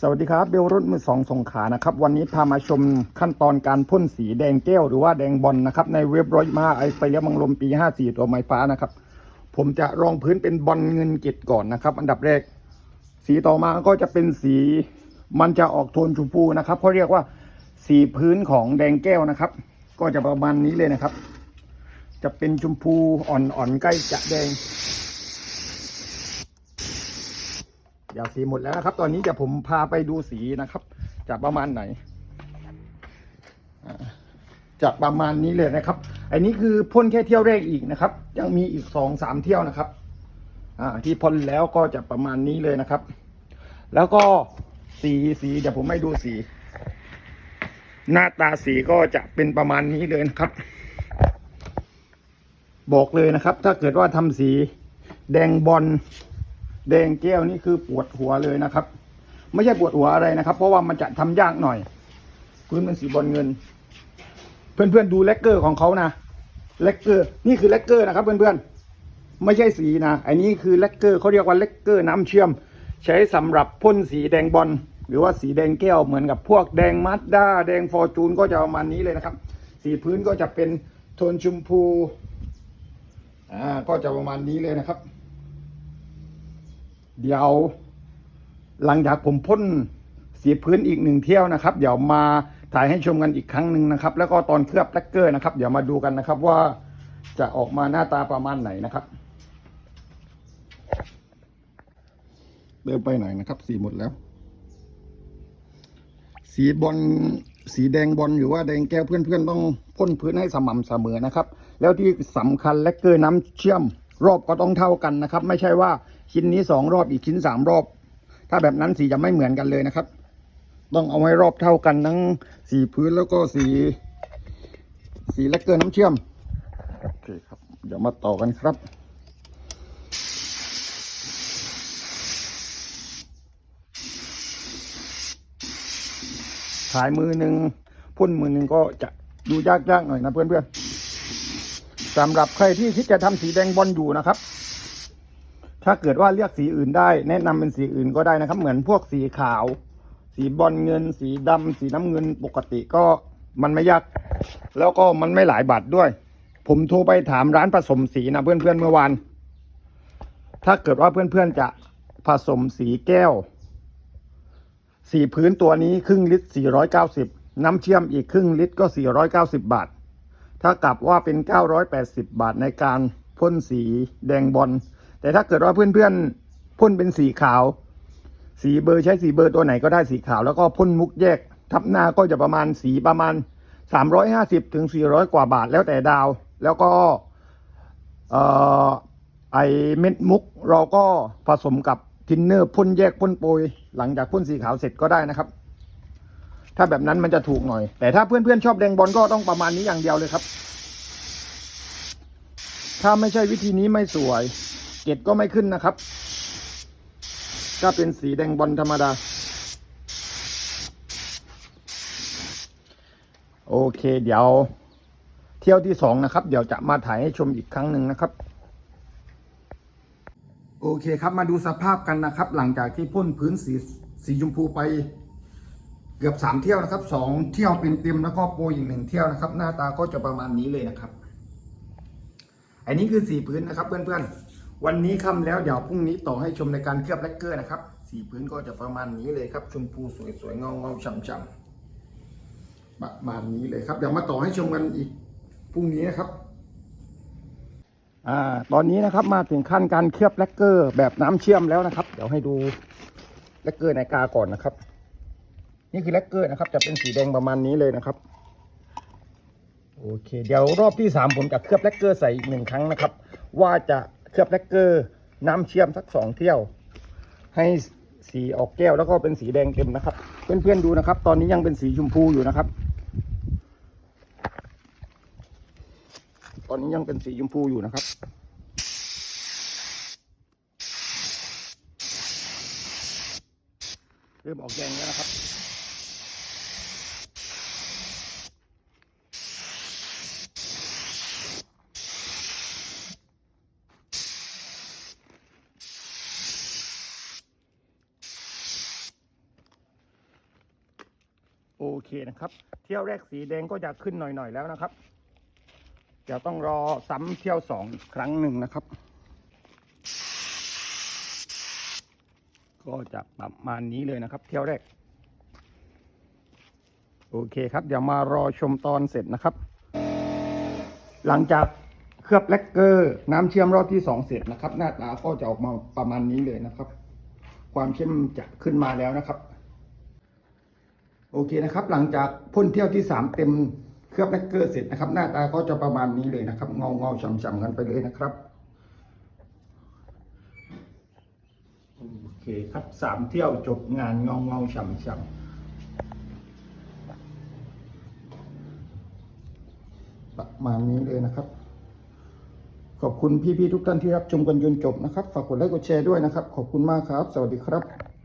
สวัสดีครับเบลรถมือสองสงขานะครับ วันนี้พามาชมขั้นตอนการพ่นสีแดงแก้วหรือว่าแดงบอลนะครับ ในเว็บร้อยมาไอไฟเลี้ยมังลมปี 54 ตัวไม้ฟ้านะครับ ผมจะรองพื้นเป็นบอลเงินเกตก่อนนะครับ อันดับแรก สีต่อมาก็จะเป็นสีมันจะออกโทนชมพูนะครับเขาเรียกว่าสีพื้นของแดงแก้วนะครับ ก็จะประมาณนี้เลยนะครับ จะเป็นชมพูอ่อนๆใกล้จะแดง อ ย่าสีหมดแล้วนะครับ ตอนนี้จะผมพาไปดูสีนะครับ จะประมาณไหนอ่าจะประมาณนี้เลยนะครับ อันนี้คือพ่นแค่เที่ยวแรกอีกนะครับ ยังมีอีกสองสามเที่ยวนะครับ อ่า ที่พ่นแล้วก็จะประมาณนี้เลยนะครับ แล้วก็สีสีเดี๋ยวผมให้ดูสี หน้าตาสีก็จะเป็นประมาณนี้เลยนะครับ บอกเลยนะครับ ถ้าเกิดว่าทำสีแดงบอล แดงแก้วนี่คือปวดหัวเลยนะครับ ไม่ใช่ปวดหัวอะไรนะครับ เพราะว่ามันจะทำยากหน่อยพื้นเป็นสีบอลเงิน เพื่อนๆดูเลกเกอร์ของเขานะเลกเกอร์นี่คือเลกเกอร์นะครับ เพื่อนๆไม่ใช่สีนะอันนี้คือเลกเกอร์เขาเรียกว่าเลกเกอร์น้ำเชื่อม ใช้สำหรับพ่นสีแดงบอลหรือว่าสีแดงแก้วเหมือนกับพวกแดงมัดด้าแดงฟอร์จูนก็จะประมาณนี้เลยนะครับ สีพื้นก็จะเป็นโทนชมพูอ่าก็จะประมาณนี้เลยนะครับ เดี๋ยวหลังจากผมพ่นสีพื้นอีกหนึ่งเที่ยวนะครับ เดี๋ยวมาถ่ายให้ชมกันอีกครั้งหนึ่งนะครับ แล้วก็ตอนเคลือบแลกเกอร์นะครับ เดี๋ยวมาดูกันนะครับว่าจะออกมาหน้าตาประมาณไหนนะครับเดินไปไหนนะครับ สีหมดแล้ว สีบอลสีแดงบอลหรือว่าแดงแก้วเพื่อนๆต้องพ่นพื้นให้สม่ำเสมอนะครับ แล้วที่สำคัญแลกเกอร์น้ำเชื่อม รอบก็ต้องเท่ากันนะครับ ไม่ใช่ว่าชิ้นนี้สองรอบอีกชิ้นสามรอบ ถ้าแบบนั้นสีจะไม่เหมือนกันเลยนะครับ ต้องเอาให้รอบเท่ากันทั้งสีพื้นแล้วก็สี สีแลกเกอร์น้ำเชื่อมโอเคครับ เดี๋ยวมาต่อกันครับขายมือหนึ่งพ่นมือหนึ่งก็จะดูยากๆหน่อยนะเพื่อนๆ สำหรับใครที่คิดจะทำสีแดงบอลอยู่นะครับ ถ้าเกิดว่าเลือกสีอื่นได้ แนะนำเป็นสีอื่นก็ได้นะครับ เหมือนพวกสีขาว สีบอลเงิน สีดำสีน้ำเงินปกติก็มันไม่ยาก แล้วก็มันไม่หลายบาทด้วย ผมโทรไปถามร้านผสมสีนะเพื่อนๆเมื่อวานถ้าเกิดว่าเพื่อนๆจะผสมสีแก้ว สีพื้นตัวนี้ครึ่งลิตร 490 น้ำเชื่อมอีกครึ่งลิตรก็ 490 บาท ถ้ากับว่าเป็น 980 บาทในการพ่นสีแดงบอล แต่ถ้าเกิดว่าเพื่อนๆพ่นเป็นสีขาว สีเบอร์ใช้สีเบอร์ตัวไหนก็ได้สีขาว แล้วก็พ่นมุกแยก ทับหน้าก็จะประมาณสีประมาณ 350ถึง400 กว่าบาทแล้วแต่ดาว แล้วก็เอ่อไอเม็ดมุกเราก็ผสมกับทินเนอร์พ่นแยกพ่นโปรยหลังจากพ่นสีขาวเสร็จก็ได้นะครับ ถ้าแบบนั้นมันจะถูกหน่อย แต่ถ้าเพื่อนๆชอบแดงบอลก็ต้องประมาณนี้อย่างเดียวเลยครับ ถ้าไม่ใช่วิธีนี้ไม่สวย เกตก็ไม่ขึ้นนะครับ ก็เป็นสีแดงบอลธรรมดา โอเค เดี๋ยว เที่ยวที่สองนะครับ เดี๋ยวจะมาถ่ายให้ชมอีกครั้งหนึ่งนะครับโอเคครับมาดูสภาพกันนะครับ หลังจากที่พ่นพื้นสีสีชมพูไป เกือบสามเที่ยวนะครับสองเที่ยวเป็นเต็มแล้วก็โปรอีกหนึ่งเที่ยวนะครับ หน้าตาก็จะประมาณนี้เลยนะครับ อันนี้คือสีพื้นนะครับเพื่อนๆ วันนี้ค่ำแล้วเดี๋ยวพรุ่งนี้ต่อให้ชมในการเคลือบแลกเกอร์นะครับ สีพื้นก็จะประมาณนี้เลยครับ ชมพูสวยๆเงาๆช่ำๆประมาณนี้เลยครับ เดี๋ยวมาต่อให้ชมกันอีกพรุ่งนี้นะครับ อ่า ตอนนี้นะครับมาถึงขั้นการเคลือบแลกเกอร์แบบน้ำเชื่อมแล้วนะครับ เดี๋ยวให้ดูแลกเกอร์ในกาก่อนนะครับ นี่คือแลกเกอร์นะครับ จะเป็นสีแดงประมาณนี้เลยนะครับ โอเค เดี๋ยวรอบที่สามผมจะเคลือบแลกเกอร์ใส่อีกหนึ่งครั้งนะครับ ว่าจะเคลือบแลกเกอร์น้ำเชื่อมสักสองเที่ยว ให้สีออกแก้วแล้วก็เป็นสีแดงเต็มนะครับ เพื่อนๆดูนะครับ ตอนนี้ยังเป็นสีชมพูอยู่นะครับ ตอนนี้ยังเป็นสีชมพูอยู่นะครับเริ่มออกแดงแล้วนะครับ เคนะครับ เที่ยวแรกสีแดงก็จะขึ้นหน่อยๆแล้วนะครับเดี๋ยวต้องรอซ้ำเที่ยวสองครั้งหนึ่งนะครับ ก็จะประมาณนี้เลยนะครับ เที่ยวแรก โอเคครับ เดี๋ยวมารอชมตอนเสร็จนะครับ หลังจากเคลือบแลกเกอร์ น้ำเชื่อมรอบที่สองเสร็จนะครับ หน้าตาก็จะออกมาประมาณนี้เลยนะครับ ความเข้มจะขึ้นมาแล้วนะครับ โอเคนะครับ หลังจากพ่นเที่ยวที่สามเต็มเคลือบแลกเกอร์เสร็จนะครับ หน้าตาก็จะประมาณนี้เลยนะครับเงาเงาๆฉ่ำๆกันไปเลยนะครับโอเคครับสามเที่ยวจบงานเงาเงาๆฉ่ำประมาณนี้เลยนะครับ ขอบคุณพี่ๆทุกท่านที่รับชมกันจนจบนะครับ ฝากกดไลค์กดแชร์ด้วยนะครับ ขอบคุณมากครับ สวัสดีครับ